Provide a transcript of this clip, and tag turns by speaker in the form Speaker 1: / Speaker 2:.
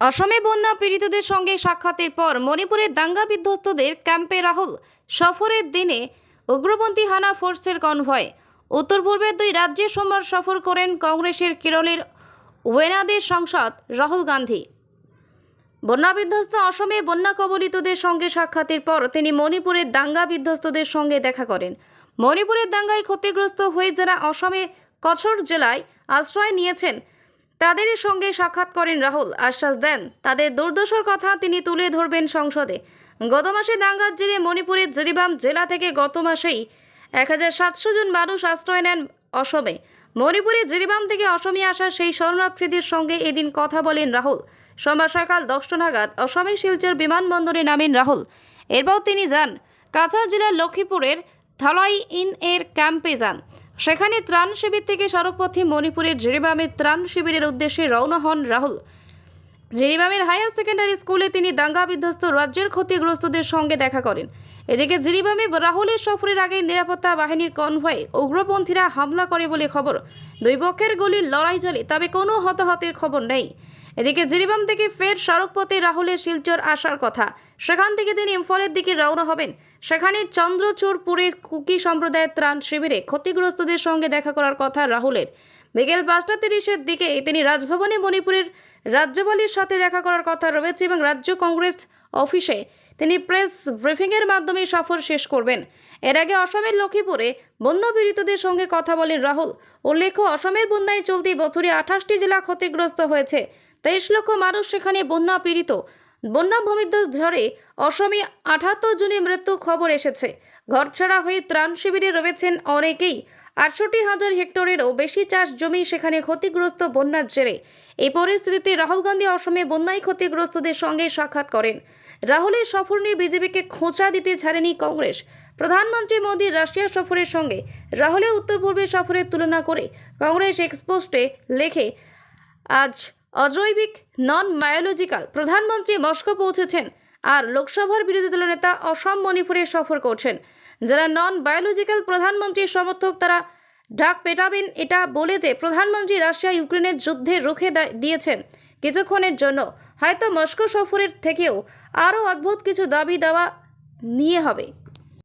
Speaker 1: অসমে বন্যা পীড়িতদের সঙ্গে সাক্ষাতের পর মণিপুরের দাঙ্গা বিধ্বস্তদের ক্যাম্পে রাহুল। সফরের দিনে উগ্রপন্থী হানা ফোর্সের কনভয়। উত্তর পূর্বের দুই রাজ্যে সোমবার সফর করেন কংগ্রেসের কেরলের ওয়েনাদের সংসদ রাহুল গান্ধী। বন্যা বিধ্বস্ত অসমে বন্যা কবলিতদের সঙ্গে সাক্ষাতের পর তিনি মণিপুরের দাঙ্গা বিধ্বস্তদের সঙ্গে দেখা করেন। মণিপুরের দাঙ্গায় ক্ষতিগ্রস্ত হয়ে যারা অসমে কছর জেলায় আশ্রয় নিয়েছেন তাদের সঙ্গে সাক্ষাৎ করেন রাহুল আশ্বাস দেন। তাদের দুর্দশার কথা তিনি তুলে ধরবেন সংসদে। গত মাসে দাঙ্গার জেরে মণিপুরের জিরিবাম জেলা থেকে গত মাসেই এক হাজার সাতশো জন মানুষ আশ্রয় নেন অসমে। মণিপুরে জিরিবাম থেকে অসমে আসা সেই শরণার্থীদের সঙ্গে এদিন কথা বলেন রাহুল। সোমবার সকাল দশটা নাগাদ অসমে শিলচর বিমানবন্দরে নামেন রাহুল। এরপর তিনি যান কাছাড় জেলার লক্ষ্মীপুরের থালাই ইন এর ক্যাম্পে যান। সেখানে ত্রাণ শিবির থেকে সড়কপথে মণিপুরের জিরিবামের ত্রাণ শিবিরের উদ্দেশ্যে রওনা হন রাহুল। জিরিবামের হায়ার সেকেন্ডারি স্কুলে তিনি দাঙ্গা বিধ্বস্ত রাজ্যের ক্ষতিগ্রস্তদের সঙ্গে দেখা করেন। এদিকে জিরিবামে রাহুলের সফরের আগে নিরাপত্তা বাহিনীর কনভয়ে উগ্রপন্থীরা হামলা করে বলে খবর। দুই পক্ষের গুলির লড়াই চলে, তবে কোনো হতাহতের খবর নেই। এদিকে জিরিবাম থেকে ফের সড়কপথে রাহুলের শিলচর আসার কথা। সেখান থেকে তিনি ইম্ফলের দিকে রওনা হবেন। সেখানে চন্দ্রচূড়পুরের কুকি সম্প্রদায়ের ত্রাণ শিবিরে ক্ষতিগ্রস্তদের সঙ্গে দেখা করার কথা রাহুলের। বিকেল পাঁচটা তিরিশের দিকে তিনি রাজভবনে মণিপুরের রাজ্যপালের সাথে দেখা করার কথা রয়েছে এবং রাজ্য কংগ্রেস অফিসে তিনি প্রেস ব্রিফিংয়ের মাধ্যমে সফর শেষ করবেন। এর আগে অসমের লক্ষ্মীপুরে বন্যা পীড়িতদের সঙ্গে কথা বলেন রাহুল। উল্লেখ্য, অসমের বন্যায় চলতি বছরে আঠাশটি জেলা ক্ষতিগ্রস্ত হয়েছে। তেইশ লক্ষ মানুষ সেখানে বন্যা পীড়িত বন্যা ভূমিধ্বস ঝড়ে অসমে আঠাত্তর জনের মৃত্যু খবর এসেছে। ঘরছাড়া হয়ে ত্রাণ শিবিরে রয়েছেন অনেকেই। আটষট্টি হাজার হেক্টরেরও বেশি চাষ জমি সেখানে ক্ষতিগ্রস্ত বন্যার জেরে। এই পরিস্থিতিতে রাহুল গান্ধী অসমে বন্যায় ক্ষতিগ্রস্তদের সঙ্গে সাক্ষাৎ করেন। রাহুলের সফর নিয়ে বিজেপিকে খোঁচা দিতে ছাড়েনি কংগ্রেস। প্রধানমন্ত্রী মোদীর রাশিয়া সফরের সঙ্গে রাহুলের উত্তর পূর্বের সফরের তুলনা করে কংগ্রেস এক্সপোস্টে লেখে, আজ অজৈবিক নন বায়োলজিক্যাল প্রধানমন্ত্রী মস্কো পৌঁছেছেন আর লোকসভার বিরোধী দলের নেতা অসম মণিপুরে সফর করছেন। যারা নন বায়োলজিক্যাল প্রধানমন্ত্রীর সমর্থক, তারা ঢাক পেটাবেন এটা বলে যে প্রধানমন্ত্রী রাশিয়া ইউক্রেনের যুদ্ধে রুখে দিয়েছেন কিছুক্ষণের জন্য। হয়তো মস্কো সফরের থেকেও আরও অদ্ভুত কিছু দাবি দেওয়া নিয়ে হবে।